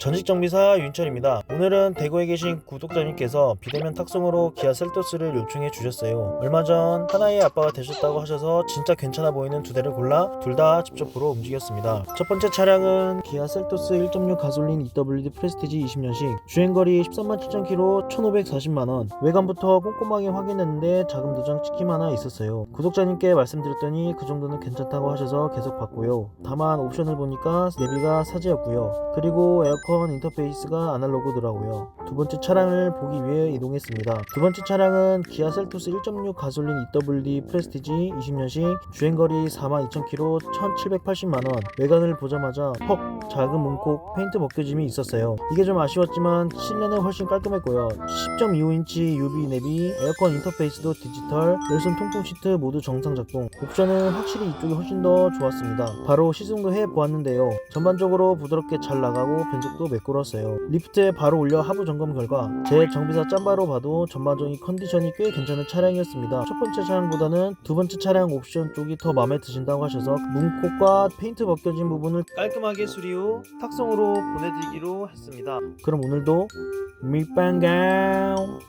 전직 정비사 윤철입니다. 오늘은 대구에 계신 구독자님께서 비대면 탁송으로 기아 셀토스를 요청해 주셨어요. 얼마 전 하나의 아빠가 되셨다고 하셔서 진짜 괜찮아 보이는 두 대를 골라 둘 다 직접 보러 움직였습니다. 첫 번째 차량은 기아 셀토스 1.6 가솔린 EWD 프레스티지 20년식 주행거리 13만 7천 킬로 1,540만 원 외관부터 꼼꼼하게 확인했는데 작은 도장 찍힘 하나 있었어요. 구독자님께 말씀드렸더니 그 정도는 괜찮다고 하셔서 계속 봤고요. 다만 옵션을 보니까 내비가 사제였고요. 그리고 에어컨 인터페이스가 아날로그더라고요. 두 번째 차량을 보기 위해 이동했습니다. 두 번째 차량은 기아 셀토스 1.6 가솔린 EWD 프레스티지 20년식 주행거리 42,000km 1,780만원 외관을 보자마자 헉 작은 문콕 페인트 벗겨짐이 있었어요. 이게 좀 아쉬웠지만 실내는 훨씬 깔끔했고요. 10.25인치 UV 내비, 에어컨 인터페이스도 디지털, 열선 통풍 시트 모두 정상 작동. 옵션은 확실히 이쪽이 훨씬 더 좋았습니다. 바로 시승도 해 보았는데요. 전반적으로 부드럽게 잘 나가고 변속도 매끄러웠어요. 리프트에 바로 올려 하부 점검 결과 제 정비사 짬바로 봐도 전반적인 컨디션이 꽤 괜찮은 차량이었습니다. 첫 번째 차량보다는 두 번째 차량 옵션 쪽이 더 마음에 드신다고 하셔서 문콕과 페인트 벗겨진 부분을 깔끔하게 수리 후 탁송으로 보내드리기로 했습니다. 그럼 오늘도 밀빵강